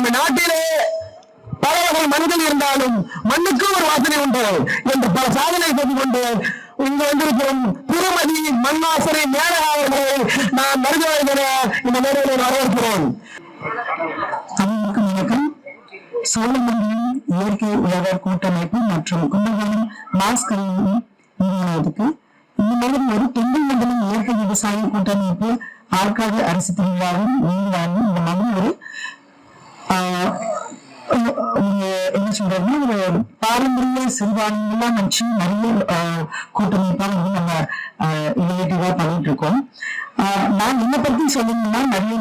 நம்ம நாட்டிலே பல வகை மனிதன் இருந்தாலும் மண்ணுக்கு ஒரு வாசனை உண்டு. என்று பல சாதனை செய்து கொண்டு இங்கு வந்திருக்கிறோம் திருமதி மண்ணாசனை மேலகா அவர்களை நான் மருத்துவ இந்த மேடையில் வரவேற்கிறேன். அனைவருக்கும் வணக்கம். சோழமண்டலம் இயற்கை உலக கூட்டமைப்பு மற்றும் கும்பகோணம் மாஸ் கல்வி நிறுவனத்துக்கு இந்த மாதிரி ஒரு தென்னை மண்டலம் இயற்கை விவசாய கூட்டமைப்பு ஆற்காடு அரசு திருவிழாவும் நீங்களாலும் இந்த மாதிரி ஒரு சொல்றதுன்னா ஒரு பாரம்பரிய சிறுபான்மையெல்லாம் வச்சு நிறைய ஆஹ், கூட்டமைப்பா வந்து நம்ம இனிவேட்டிவா பண்ணிட்டு இருக்கோம். நான் என்னை பத்தி சொல்லணும்னா நிறைய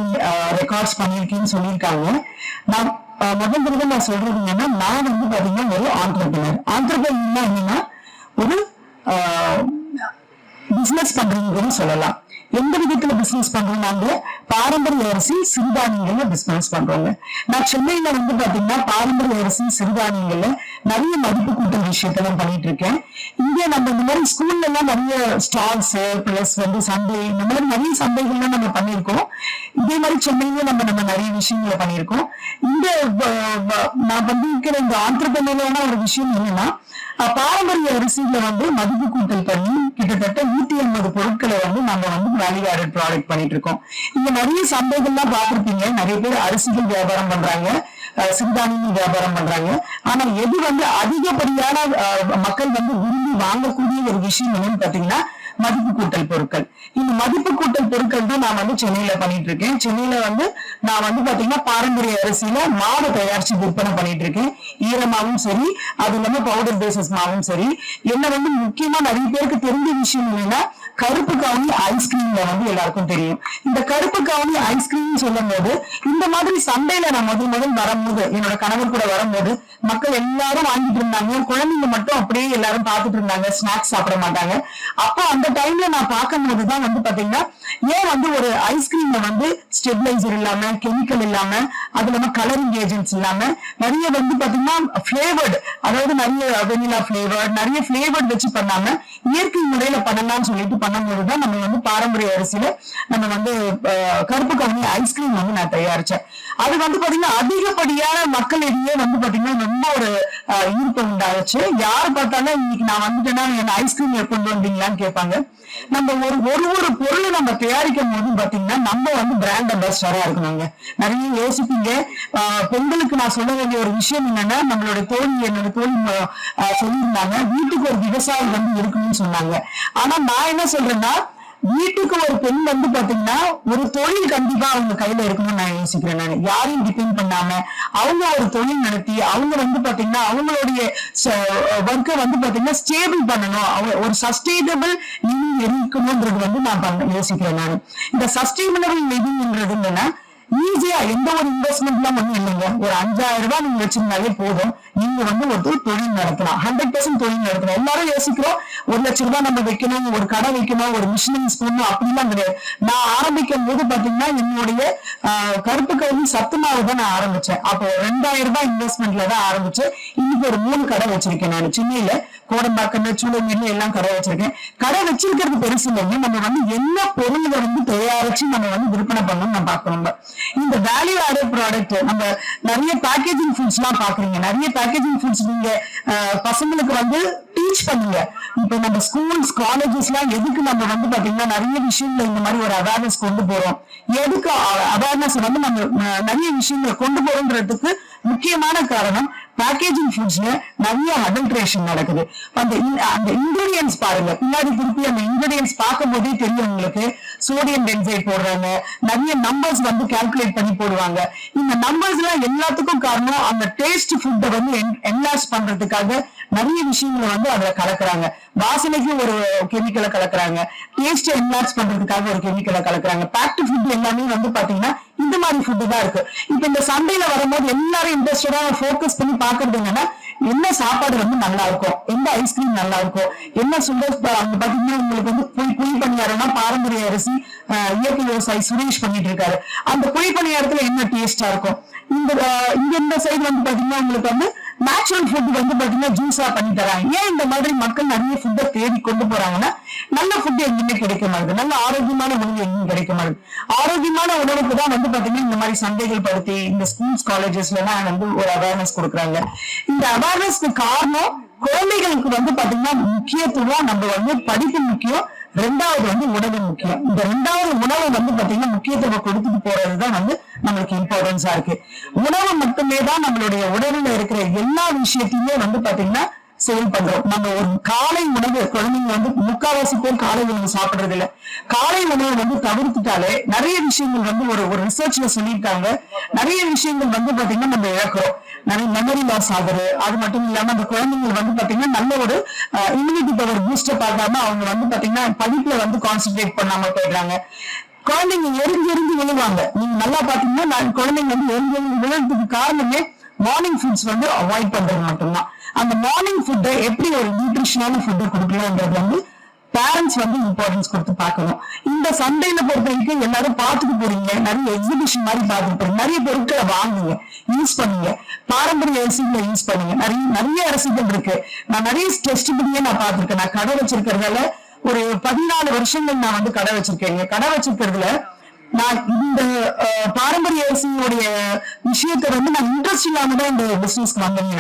ரெக்கார்ட்ஸ் பண்ணியிருக்கேன்னு சொல்லியிருக்காங்க. நான் முதல் தடவை நான் சொல்றது என்னன்னா நான் வந்து பாத்தீங்கன்னா ஒரு ஆண்டர்பிரினர் ஆண்டர்பிரினர் என்னன்னா ஒரு பிசினஸ் பண்றீங்கன்னு சொல்லலாம். எந்த விதத்துல பிசினஸ் பண்றோம் நாங்க பாரம்பரிய அரிசி சிறுதானியங்கள்ல பிசினஸ் பண்றோங்க. நான் சென்னையில வந்து பாத்தீங்கன்னா பாரம்பரிய அரிசி சிறுதானியங்கள்ல நிறைய மதிப்பு கூட்டல் விஷயத்தெல்லாம் பண்ணிட்டு இருக்கேன். இங்க நம்ம இந்த மாதிரி ஸ்கூல்ல எல்லாம் நிறைய ஸ்டால்ஸ் பிளஸ் வந்து சந்தை இந்த மாதிரி நிறைய சந்தைகள்லாம் நம்ம பண்ணியிருக்கோம். இதே மாதிரி சென்னையில நம்ம நம்ம நிறைய விஷயங்களை பண்ணியிருக்கோம். இந்த நான் வந்து இருக்கிற இந்த ஆந்திரப்பிரதேசான ஒரு விஷயம் என்னன்னா பாரம்பரிய அரிசியில வந்து மதிப்பு கூட்டல் பண்ணி கிட்டத்தட்ட நூத்தி எண்பது பொருட்களை வந்து நம்ம வந்து வேல்யூ ஆடட் ப்ராடக்ட் பண்ணிட்டு இருக்கோம். இங்க நிறைய சந்தைகள்லாம் பார்த்திருப்பீங்க. நிறைய பேர் அரிசிகள் வியாபாரம் பண்றாங்க. சிறுதானியங்கள் வியாபாரம் பண்றாங்க. ஆனா எது வந்து அதிகப்படியான மக்கள் வந்து விரும்பி வாங்கக்கூடிய ஒரு விஷயம் என்னன்னு பாத்தீங்கன்னா மதிப்பு கூட்டல் பொருட்கள். இந்த மதிப்பு கூட்டல் பொருட்கள் தான் நான் வந்து சென்னையில பண்ணிட்டு இருக்கேன் சென்னையில வந்து நான் வந்து பாத்தீங்கன்னா பாரம்பரிய அரிசியில மாவு தயாரிச்சு விற்பனை பண்ணிட்டு இருக்கேன் ஈரமாவும் சரி அது இல்லாம பவுடர் பேசஸ் மாவும் சரி. என்ன வந்து முக்கியமா நிறைய பேருக்கு தெரிஞ்ச விஷயம் என்னன்னா கருப்பு கவுனி ஐஸ்கிரீம்ல வந்து எல்லாருக்கும் தெரியும். இந்த கருப்பு கவுனி ஐஸ்கிரீம் சொல்லும் போது இந்த மாதிரி சண்டையில நான் முதல் முதல் வரும்போது என்னோட கணவர் கூட வரும்போது மக்கள் எல்லாரும் வாங்கிட்டு இருந்தாங்க. குழந்தைங்க மட்டும் அப்படியே எல்லாரும் பார்த்துட்டு இருந்தாங்க. ஸ்நாக்ஸ் சாப்பிட மாட்டாங்க. அப்போ அந்த டைம்ல நான் பார்க்கும் போதுதான் வந்து பாத்தீங்கன்னா ஏன் வந்து ஒரு ஐஸ்கிரீம்ல வந்து ஸ்டெபிளைசர் இல்லாம கெமிக்கல் இல்லாம அது இல்லாம கலரிங் ஏஜென்ட்ஸ் இல்லாம நிறைய வந்து பாத்தீங்கன்னா பிளேவர்டு அதாவது நிறைய வெனிலா பிளேவர் நிறைய பிளேவர்ட் வச்சு பண்ணாம இயற்கை முறையில பண்ணலாம்னு சொல்லிட்டு பண்ணும்போதுதான் நம்ம வந்து பாரம்பரிய அரிசியில நம்ம வந்து கருப்பு கவுனி ஐஸ்கிரீம் வந்து நான் தயாரிச்சேன். அது வந்து பாத்தீங்கன்னா அதிகப்படியான மக்களிடையே வந்து பாத்தீங்கன்னா ரொம்ப ஒரு ஈர்ப்பு உண்டாச்சு. யார் பார்த்தாலும் இன்னைக்கு நான் வந்துட்டேன்னா என்ன ஐஸ்கிரீம் கொண்டு வந்தீங்களான்னு கேட்பாங்க. நம்ம ஒரு ஒரு ஒரு பொருளை நம்ம தயாரிக்கும் போது பாத்தீங்கன்னா நம்ம வந்து பிராண்ட் அம்பாசிடரா இருக்கணுங்க. நிறைய யோசிப்பீங்க. ஆஹ் பெண்களுக்கு நான் சொல்ல வேண்டிய ஒரு விஷயம் என்னன்னா நம்மளோட தோழி என்னோட தோழி ஆஹ் சொல்லியிருந்தாங்க வீட்டுக்கு ஒரு விவசாயம் வந்து இருக்கணும்னு சொன்னாங்க. ஆனா நான் என்ன சொல்றேன்னா வீட்டுக்கு ஒரு பெண் வந்து பாத்தீங்கன்னா ஒரு தொழில் கண்டிப்பா அவங்க கையில இருக்கணும்னு நான் யோசிக்கிறேன் நான். யாரையும் டிபெண்ட் பண்ணாம அவங்க ஒரு தொழில் நடத்தி அவங்க வந்து பாத்தீங்கன்னா அவங்களுடைய ஒர்க்கை வந்து பாத்தீங்கன்னா ஸ்டேபிள் பண்ணணும். அவங்க ஒரு சஸ்டைனபிள் லிவிங் இருக்கணும்ன்றது வந்து நான் யோசிக்கிறேன் நான். இந்த சஸ்டைனபிள் லிவிங்ன்றது என்னன்னா ஈஸியா எந்த ஒரு இன்வெஸ்ட்மெண்ட்லாம் ஒண்ணும் இல்லைங்க. ஒரு அஞ்சாயிரம் ரூபாய் நீங்க வச்சிருந்தாலே போதும். நீங்க வந்து ஒரு தொழில் நடத்தலாம். ஹண்ட்ரட் பர்சன்ட் தொழில் நடத்தலாம். எல்லாரும் யோசிக்கிறோம். ஒரு லட்சம் ரூபாய் நம்ம வைக்கணும் ஒரு கடை வைக்கணும் ஒரு மிஷினரிஸ் போடணும் அப்படிலாம் கிடையாது. நான் ஆரம்பிக்கும் போது பாத்தீங்கன்னா என்னுடைய ஆஹ், கருப்பு கல்வி சத்துமாவை தான் நான் ஆரம்பிச்சேன். அப்போ ரெண்டாயிரம் ரூபாய் இன்வெஸ்ட்மெண்ட்ல தான் ஆரம்பிச்சேன் இன்னைக்கு ஒரு மூணு கடை வச்சிருக்கேன் நான். சென்னையில கோடம்பாக்கம் சூளமேல எல்லாம் கடை வச்சிருக்கேன். கடை வச்சிருக்கிறது பெருசு இல்லைங்க. நம்ம வந்து என்ன பொருள்களை வந்து தயாரிச்சு நம்ம வந்து விற்பனை பண்ணணும் நம்ம பார்க்கணும் இந்த வேல்யூ ஆடட் ப்ராடக்ட் நம்ம நிறைய பேக்கேஜிங் ஃபுட்ஸ் எல்லாம் பாக்குறீங்க நிறைய பேக்கேஜிங் ஃபுட்ஸ் நீங்க பசங்களுக்கு வந்து டீச் பண்ணுங்க. இப்ப நம்ம ஸ்கூல்ஸ் காலேஜஸ் எல்லாம் எதுக்கு நம்ம வந்து பாத்தீங்கன்னா நிறைய விஷயங்கள் இந்த மாதிரி ஒரு அவேர்னஸ் கொண்டு போறோம்? எதுக்கு அவேர்னஸ் வந்து நம்ம நிறைய விஷயங்களை கொண்டு போறோம்ன்றதுக்கு முக்கியமான காரணம் பேக்கேஜிங் ஃபுட்ஸ்ல நிறைய அடல்ட்ரேஷன் நடக்குது. அந்த அந்த இன்கிரீடியன்ஸ் பாருங்க. பின்னாடி திருப்பி அந்த இன்கிரீடியன்ஸ் பார்க்கும் போதே தெரியும் உங்களுக்கு. சோடியம் டென்சைட் போடுறாங்க. நிறைய நம்பர்ஸ் வந்து கால்குலேட் பண்ணி போடுவாங்க. இந்த நம்பர்ஸ் எல்லாம் எல்லாத்துக்கும் காரணம் அந்த டேஸ்ட் ஃபுட்டை வந்து என்லாஸ் பண்றதுக்காக நிறைய விஷயங்களை வந்து அதுல கலக்குறாங்க. வாசனைக்கு ஒரு கெமிக்கலை கலக்குறாங்க. டேஸ்ட் என்லாஸ் பண்றதுக்காக ஒரு கெமிக்கலை கலக்குறாங்க. பேக்டு ஃபுட் எல்லாமே வந்து பாத்தீங்கன்னா இந்த மாதிரி ஃபுட்டு தான் இருக்கு. இப்ப இந்த சண்டையில வரும்போது எல்லாரும் இன்ட்ரெஸ்டடா ஃபோக்கஸ் பண்ணி பாக்குறது என்னன்னா என்ன சாப்பாடு வந்து நல்லா இருக்கும்? எந்த ஐஸ்கிரீம் நல்லா இருக்கும்? என்ன சுண்டல் அங்க பாத்தீங்கன்னா உங்களுக்கு வந்து புளி புளி பணியாரம்னா பாரம்பரிய அரிசி இயற்கை விவசாயி சுரேஷ் பண்ணிட்டு இருக்காரு. அந்த புளி பணியாரத்துல என்ன டேஸ்டா இருக்கும்? இந்த இங்க இந்த சைடு வந்து பாத்தீங்கன்னா உங்களுக்கு வந்து நேச்சுரல் ஃபுட் வந்து பாத்தீங்கன்னா ஜூஸா பண்ணி தராங்க. ஏன் இந்த மாதிரி மக்கள் நிறைய ஃபுட்டை தேடி கொண்டு போறாங்கன்னா நல்ல ஃபுட் எங்கேயுமே கிடைக்க மாட்டேங்குது நல்ல ஆரோக்கியமான உணவு எங்கேயும் கிடைக்க மாட்டேங்குது ஆரோக்கியமான உணவுக்கு தான் வந்து பாத்தீங்கன்னா இந்த மாதிரி சந்தைகள் படுத்தி இந்த ஸ்கூல்ஸ் காலேஜஸ்ல எல்லாம் வந்து ஒரு அவேர்னஸ் கொடுக்குறாங்க. இந்த அவேர்னஸ்க்கு காரணம் குழந்தைகளுக்கு வந்து பாத்தீங்கன்னா முக்கியத்துவம் நம்ம வந்து படிப்பு முக்கியம் ரெண்டாவது வந்து உணவு முக்கியம். இந்த ரெண்டாவது உணவு வந்து பாத்தீங்கன்னா முக்கியத்துவம் கொடுத்துட்டு போறதுதான் வந்து நம்மளுக்கு இம்பார்ட்டன்ஸா இருக்கு. உணவு மட்டுமே தான் நம்மளுடைய உடல்ல இருக்கிற எல்லா விஷயத்தையுமே வந்து பாத்தீங்கன்னா செயல்படுறோம் நம்ம ஒரு காலை உணவு குழந்தைங்க வந்து முக்காவாசி பேர் காலை உணவு சாப்பிடுறது இல்ல. காலை உணவை வந்து தவிர்த்துட்டாலே நிறைய விஷயங்கள் வந்து ஒரு ஒரு ரிசர்ச்ல சொல்லியிருக்காங்க. நிறைய விஷயங்கள் வந்து பாத்தீங்கன்னா நம்ம இழக்கிறோம். நிறைய மெமரி லாஸ் ஆகுது. அது மட்டும் இல்லாம அந்த குழந்தைங்க வந்து பாத்தீங்கன்னா நல்ல ஒரு இம்யூனிட்டி பவர் பூஸ்டப் ஆகாம அவங்க வந்து பாத்தீங்கன்னா படிப்புல வந்து கான்சென்ட்ரேட் பண்ணாம போயிடுறாங்க. குழந்தைங்க எரிஞ்சு எரிஞ்சு விழுவாங்க. நீங்க நல்லா பாத்தீங்கன்னா நான் குழந்தைங்க வந்து எரிஞ்சு எரிஞ்சு விழுறதுக்கு காரணமே மார்னிங் ஃபுட்ஸ் வந்து அவாய்ட் பண்றது மட்டும்தான். அந்த மார்னிங் ஃபுட்டை எப்படி ஒரு நியூட்ரிஷனான ஃபுட்டை கொடுக்கலாம்ன்றது வந்து பேரண்ட்ஸ் வந்து இம்பார்ட்டன்ஸ் கொடுத்து பார்க்கணும். இந்த சந்தையில பொறுத்த வரைக்கும் எல்லாரும் பார்த்துட்டு போறீங்க. நிறைய எக்ஸிபிஷன் மாதிரி பார்த்துட்டு போறீங்க. நிறைய பொருட்களை வாங்குங்க. யூஸ் பண்ணுங்க. பாரம்பரிய அரிசிகளை யூஸ் பண்ணுங்க. நிறைய நிறைய அரிசிகள் இருக்கு. நான் நிறைய டெஸ்ட் பண்ணியே நான் பார்த்துருக்கேன். நான் கடை வச்சிருக்கிறதால ஒரு பதினாலு வருஷங்கள் நான் வந்து கடை வச்சிருக்கேன். கடை வச்சிருக்கிறதுல நான் இந்த பாரம்பரிய அரிசியோடைய விஷயத்தை வந்து நான் இன்ட்ரெஸ்ட் இல்லாம தான் இந்த பிசினஸ்க்கு வந்தேங்க.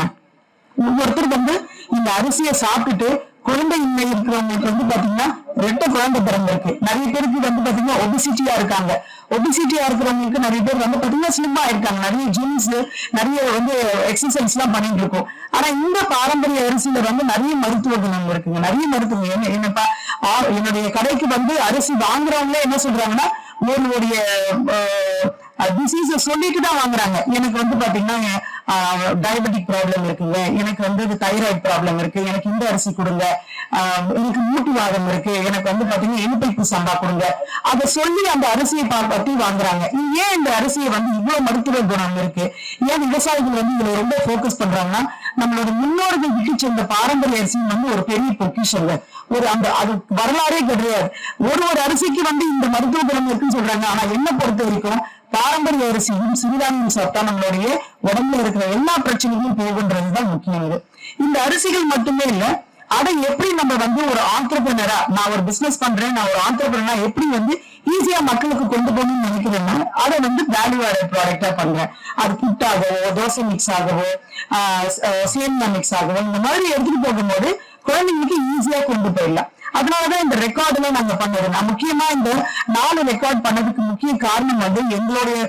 ஒவ்வொருத்தர் வந்து இந்த அரிசியை சாப்பிட்டுட்டு குழந்தை இன்மை இருக்கிறவங்களுக்கு வந்து பாத்தீங்கன்னா ரெட்ட குழந்தை பிறந்திருக்கு. நிறைய பேருக்கு வந்து பாத்தீங்கன்னா ஒபிசிட்டியா இருக்காங்க. ஒபிசிட்டியா இருக்கிறவங்களுக்கு நிறைய பேர் வந்து பாத்தீங்கன்னா ஸ்லிம்மா இருக்காங்க. நிறைய ஜிம்ஸ் நிறைய வந்து எக்ஸசைஸ் எல்லாம் பண்ணிட்டு இருக்கோம். ஆனா இந்த பாரம்பரிய அரிசியில வந்து நிறைய மருத்துவ குணம் இருக்குங்க. நிறைய மருத்துவம் என்ன என்னப்பா என்னுடைய கடைக்கு வந்து அரிசி வாங்குறவங்களே என்ன சொல்றாங்கன்னா உங்களுடைய டிசீஸ சொல்லிட்டு தான் வாங்குறாங்க. எனக்கு வந்து பாத்தீங்கன்னா டயபெட்டிக் ப்ராப்ளம் இருக்குங்க. எனக்கு வந்து தைராய்டு ப்ராப்ளம் இருக்கு. எனக்கு இந்த அரிசி கொடுங்க. எனக்கு மூட்டு வாதம் இருக்கு. எனக்கு வந்து பாத்தீங்கன்னா எலுப்பைக்கு சம்பா கொடுங்க. அதை சொல்லி அந்த அரிசியை பா- பத்தி வாங்குறாங்க. ஏன் இந்த அரிசியை வந்து இவ்வளவு மருத்துவ குணம் இருக்கு? ஏன் விவசாயிகள் வந்து இதுல ரொம்ப ஃபோக்கஸ் பண்றாங்கன்னா நம்மளோட முன்னோர்கள் விட்டு சென்ற பாரம்பரிய அரிசி வந்து ஒரு பெரிய பொக்கிஷங்க. ஒரு அந்த அது வரலாறே கிடையாது. ஒரு ஒரு அரிசிக்கு வந்து இந்த மருத்துவ குணம் இருக்குன்னு சொல்றாங்க. ஆனா என்ன பொறுத்த வரைக்கும் பாரம்பரிய அரிசியும் சிறுதானியம் சாப்பிட்டா நம்மளுடைய உடம்புல இருக்கிற எல்லா பிரச்சனைகளும் போகுன்றதுதான் முக்கியம் இது இந்த அரிசிகள் மட்டுமே இல்ல அதை எப்படி நம்ம வந்து ஒரு ஆண்டர்பிரினரா நான் ஒரு பிசினஸ் பண்றேன் நான் ஒரு ஆண்டர்பிரினரா எப்படி வந்து ஈஸியா மக்களுக்கு கொண்டு போகணும்னு நினைக்கிறேன்னா அதை வந்து வேல்யூ ஆடட் ப்ராடக்டா பண்றேன். அது புட்டாகவோ தோசை மிக்ஸ் ஆகவோ சேமியா மிக்ஸ் ஆகவோ இந்த மாதிரி எடுத்துட்டு போகும்போது குழந்தைங்களுக்கு ஈஸியா கொண்டு போயிடலாம். அதனாலதான் இந்த ரெக்கார்ட் எல்லாம் நாங்க பண்ணுறோம் நான் முக்கியமா இந்த நாலு ரெக்கார்ட் பண்ணதுக்கு முக்கிய காரணம் வந்து எங்களுடைய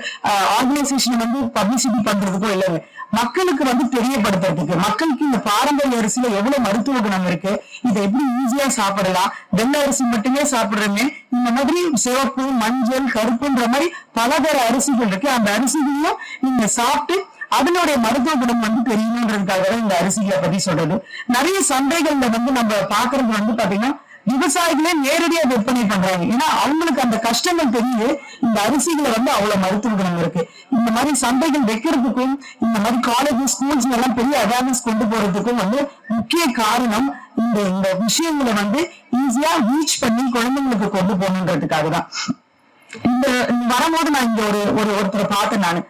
ஆர்கனைசேஷன் வந்து பப்ளிசிட்டி பண்றதுக்கும் இல்லைங்க. மக்களுக்கு வந்து தெரியப்படுத்துறதுக்கு மக்களுக்கு இந்த பாரம்பரிய அரிசியில எவ்வளவு மருத்துவ குணம் இருக்கு இதை எப்படி ஈஸியா சாப்பிடலாம் வெள்ளை அரிசி மட்டுமே சாப்பிடுறோமே இந்த மாதிரி சிவப்பு மஞ்சள் கருப்புன்ற மாதிரி பலதர அரிசிகள் இருக்கு. அந்த அரிசிகளையும் நீங்க சாப்பிட்டு அதனுடைய மருத்துவ குணம் வந்து தெரியணுன்றதுக்காக தான் இந்த அரிசிகளை பத்தி சொல்றது. நிறைய சந்தைகள்ல வந்து நம்ம பாக்குறது வந்து பாத்தீங்கன்னா விவசாயிகளே நேரடியா விற்பனை பண்றாங்க. ஏன்னா அவங்களுக்கு அந்த கஷ்டங்கள் தெரியுது இந்த அரிசிகளை வந்து அவ்வளவு மருத்துவ குணம் இருக்கு. இந்த மாதிரி சந்தைகள் வைக்கிறதுக்கும் இந்த மாதிரி காலேஜ் ஸ்கூல்ஸ் எல்லாம் பெரிய அவேர்னஸ் கொண்டு போறதுக்கும் வந்து முக்கிய காரணம் இந்த இந்த விஷயங்களை வந்து ஈஸியா ரீச் பண்ணி குழந்தைங்களுக்கு கொண்டு போகணுன்றதுக்காக தான். இந்த வரும்போது நான் இங்க ஒரு ஒரு ஒருத்தரை பார்த்தேன் நானு.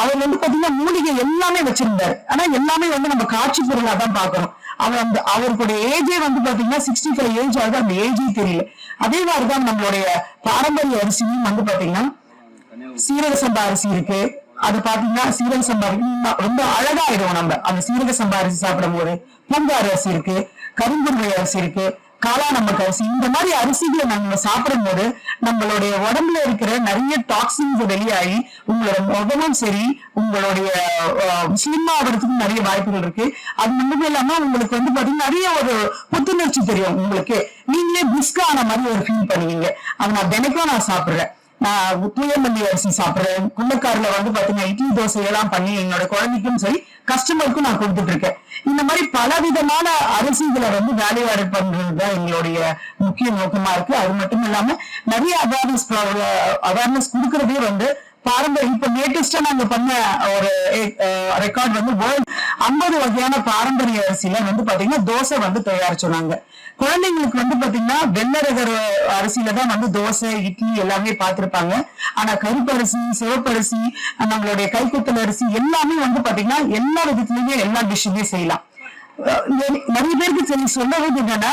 அவர் வந்து பாத்தீங்கன்னா மூலிகை எல்லாமே வச்சிருந்தாரு. ஆனா எல்லாமே வந்து நம்ம காட்சி பொருளா தான் பாக்குறோம் அவர் அந்த அவருடைய ஏஜே வந்து பாத்தீங்கன்னா சிக்ஸ்டி ஃபைவ் ஏஜ் ஆகுது அந்த ஏஜே தெரியல. அதே மாதிரிதான் நம்மளுடைய பாரம்பரிய அரிசியும் வந்து பாத்தீங்கன்னா சீரக சம்பா அரிசி இருக்கு. அது பாத்தீங்கன்னா சீரக சம்பா ரொம்ப இன்னும் ரொம்ப அழகாயிடும் நம்ம. அந்த சீரக சம்பா அரிசி சாப்பிடும் போது பூங்காறு அரிசி இருக்கு. கருங்குருவை அரிசி இருக்கு. காளா நம்ம கவசி இந்த மாதிரி அரிசிகளை நம்ம சாப்பிடும் போது நம்மளுடைய உடம்புல இருக்கிற நிறைய டாக்ஸின்ஸ் வெளியாகி உங்களோட முகமும் சரி உங்களுடைய ஸ்லிம் ஆகிறதுக்கும் நிறைய வாய்ப்புகள் இருக்கு. அது மட்டும் இல்லாம உங்களுக்கு வந்து பாத்தீங்கன்னா நிறைய ஒரு புத்துணர்ச்சி தெரியும் உங்களுக்கு. நீங்களே பிஸ்க் ஆன மாதிரி ஒரு ஃபீல் பண்ணுவீங்க. அது நான் தினைக்கும் நான் சாப்பிடுறேன். தூயமல்லி அரிசி சாப்பிடுறேன். குள்ளக்காரில் வந்து பாத்தீங்கன்னா இட்லி தோசை எல்லாம் பண்ணி என்னோட குழந்தைக்கும் சரி கஸ்டமருக்கும் நான் கொடுத்துட்டு இருக்கேன் இந்த மாதிரி பல விதமான அரிசிகளை வந்து வேல்யூ ஆட் பண்றதுதான் எங்களுடைய முக்கிய நோக்கமா இருக்கு. அது மட்டும் இல்லாம நிறைய அவேர்னஸ் அவேர்னஸ் கொடுக்கறதே வந்து பாரம்பரிய இப்ப லேட்டஸ்டா நாங்க பண்ண ஒரு ரெக்கார்ட் வந்து வேர்ல்ட் ஐம்பது வகையான பாரம்பரிய அரிசியில வந்து பாத்தீங்கன்னா தோசை வந்து தயார் சொன்னாங்க குழந்தைங்களுக்கு வந்து பாத்தீங்கன்னா வெள்ளரகர் அரிசியில தான் வந்து தோசை இட்லி எல்லாமே பார்த்திருப்பாங்க ஆனா கருப்பரிசி சிவப்பரிசி நம்மளுடைய கைக்குத்தல் அரிசி எல்லாமே வந்து பாத்தீங்கன்னா எல்லா விதத்துலயுமே எல்லா டிஷ்ஷுமே செய்யலாம். நிறைய பேருக்கு சரி சொல்றது என்னன்னா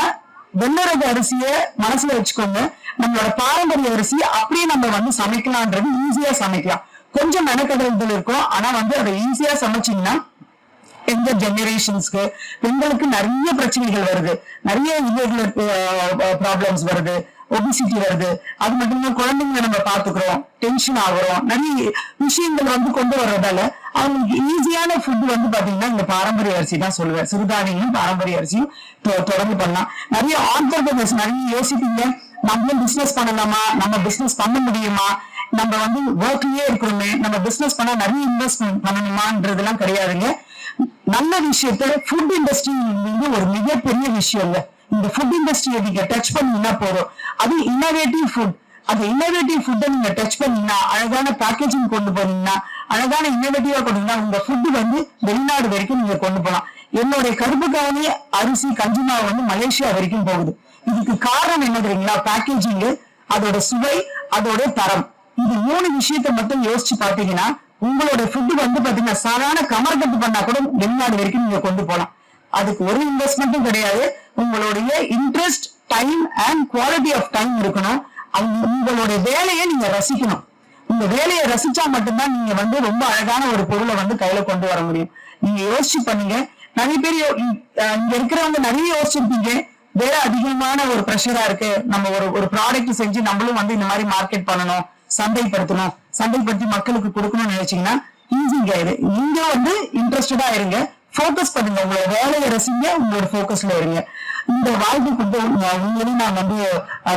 வெள்ளரக அரிசிய மனசுல வச்சுக்கோங்க. நம்மளோட பாரம்பரிய அரிசி அப்படியே நம்ம வந்து சமைக்கலாம்ன்றது ஈஸியா சமைக்கலாம். கொஞ்சம் மெனக்கடல் இருக்கும். ஆனா வந்து அதை ஈஸியா சமைச்சீங்கன்னா எந்த ஜெனரேஷன்ஸ்க்கு பெண்களுக்கு நிறைய பிரச்சனைகள் வருது. நிறைய irregular ப்ராப்ளம்ஸ் வருது. ஒபிசிட்டி வருது. அது மட்டும் இல்லாம குழந்தைங்களை நம்ம பாத்துக்கிறோம் டென்ஷன் ஆகுறோம். நிறைய விஷயங்கள் வந்து கொண்டு வர்றதால அவங்களுக்கு ஈஸியான ஃபுட் வந்து பாத்தீங்கன்னா இந்த பாரம்பரிய அரிசி தான் சொல்லுவேன். சிறுதானியங்களும் பாரம்பரிய அரிசியும் தொ- தொடர்ந்து பண்ணலாம். நிறைய ஆண்டர்பிரினர்ஸ் நிறைய யோசிப்பீங்க. நம்மளும் பிசினஸ் பண்ணலாமா? நம்ம பிசினஸ் பண்ண முடியுமா? நம்ம வந்து ஒர்க்லயே இருக்கிறோமே நம்ம பிசினஸ் பண்ணா நிறைய இன்வெஸ்ட்மெண்ட் பண்ணணுமான்றதுலாம் கிடையாதுங்க. நல்ல விஷயத்த ஃபுட் இண்டஸ்ட்ரி வந்து ஒரு மிகப்பெரிய விஷயங்க இந்த ஃபுட் இண்டஸ்ட்ரியை நீங்க டச் பண்ணீங்கன்னா போதும். அது இன்னோவேட்டிவ் ஃபுட் அது இன்னோவேட்டிவ் ஃபுட்டை நீங்க டச் பண்ணீங்கன்னா அழகான பேக்கேஜிங் கொண்டு போனீங்கன்னா அழகான இன்னோவேட்டிவா கொண்டீங்கன்னா உங்க ஃபுட் வந்து வெளிநாடு வரைக்கும் நீங்க கொண்டு போகலாம் என்னுடைய கருப்பு கவனி அரிசி கஞ்சிமா வந்து மலேசியா வரைக்கும் போகுது. இதுக்கு காரணம் என்ன தெரியுங்களா? பேக்கேஜிங் அதோட சுவை அதோட தரம். இது மூணு விஷயத்த மட்டும் யோசிச்சு பாத்தீங்கன்னா உங்களோட ஃபுட் வந்து பாத்தீங்கன்னா சாதாரண கமர்கட்டு பண்ணா கூட வெளிநாடு வரைக்கும் நீங்க கொண்டு போகலாம் அதுக்கு ஒரு இன்வெஸ்ட்மெண்ட்டும் கிடையாது. உங்களுடைய interest time and quality of time இருக்கணும். உங்களுடைய வேலையை நீங்க ரசிக்கணும். உங்க வேலையை ரசிச்சா மட்டும்தான் நீங்க வந்து ரொம்ப அழகான ஒரு பொருளை வந்து கையில கொண்டு வர முடியும். நீங்க யோசிச்சு பண்ணீங்க. நிறைய பேர் அஹ் இங்க இருக்கிறவங்க நிறைய யோசிச்சிருப்பீங்க. வேற அதிகமான ஒரு ப்ரெஷரா இருக்கு. நம்ம ஒரு ஒரு ப்ராடக்ட் செஞ்சு நம்மளும் வந்து இந்த மாதிரி மார்க்கெட் பண்ணணும் சந்தைப்படுத்தணும். சந்தைப்படுத்தி மக்களுக்கு கொடுக்கணும்னு நினைச்சீங்கன்னா ஈஸிங்க இது நீங்க வந்து இன்ட்ரெஸ்டடா இருங்க. ஃபோக்கஸ் பண்ணுங்க. உங்களோட வேலையை ரசிங்க. உங்களோட ஃபோக்கஸ்ல இருங்க. இந்த வாய்ப்பு கொடுத்து உங்க- நான் வந்து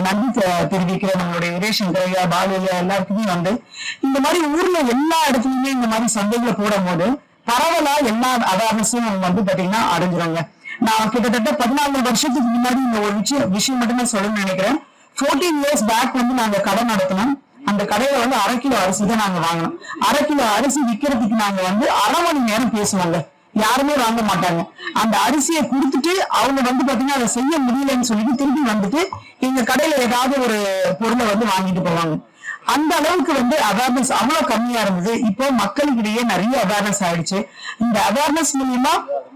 நன்றி தெ- தெரிவிக்கிறேன். நம்மளுடைய வீரேசங்கர் கிரையா பாலையா எல்லாருக்குமே வந்து இந்த மாதிரி ஊர்ல எல்லா இடத்துலயுமே இந்த மாதிரி சந்தைகளை போடும் போது பரவலா எல்லா அவேர்னஸும் வந்து பாத்தீங்கன்னா அடைஞ்சிருங்க. நான் கிட்டத்தட்ட பதினாலு வருஷத்துக்கு முன்னாடி இந்த ஒரு விஷயம் விஷயம் மட்டுமே சொல்லணும்னு நினைக்கிறேன். 14 இயர்ஸ் பேக் வந்து நாங்க கடை நடத்தினோம். அந்த கடையில வந்து அரை கிலோ அரிசி தான் நாங்க வாங்கினோம். அரை கிலோ அரிசி விக்கிறதுக்கு நாங்க வந்து அரை மணி நேரம் பேசுவாங்க யாருமே வாங்க மாட்டாங்க. அந்த அரிசியை கொடுத்துட்டு அவங்க வந்து பாத்தீங்கன்னா அதை செய்ய முடியலன்னு சொல்லிட்டு திருப்பி வந்துட்டு எங்க கடையில ஏதாவது ஒரு பொருளை வந்து வாங்கிட்டு போவாங்க. அந்த அளவுக்கு வந்து அவேர்னஸ் அவ்வளவு கம்மியா இருந்தது. இப்போ மக்களுக்கிடையே நிறைய அவேர்னஸ் ஆயிடுச்சு. இந்த அவேர்னஸ் மூலியமா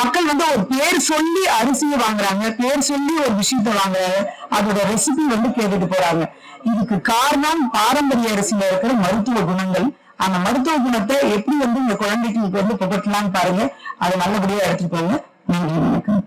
மக்கள் வந்து ஒரு பேர் சொல்லி அரிசியை வாங்குறாங்க பேர் சொல்லி ஒரு விஷயத்த வாங்குறாங்க. அதோட ரெசிபி வந்து கேட்டுட்டு போறாங்க. இதுக்கு காரணம் பாரம்பரிய அரிசியில இருக்கிற மருத்துவ குணங்கள். அந்த மருத்துவ குணத்தை எப்படி வந்து இந்த குழந்தைக்கு வந்து புகட்டலாம்னு பாருங்க. அதை நல்லபடியா எடுத்துட்டு போங்க. நன்றி வணக்கம்.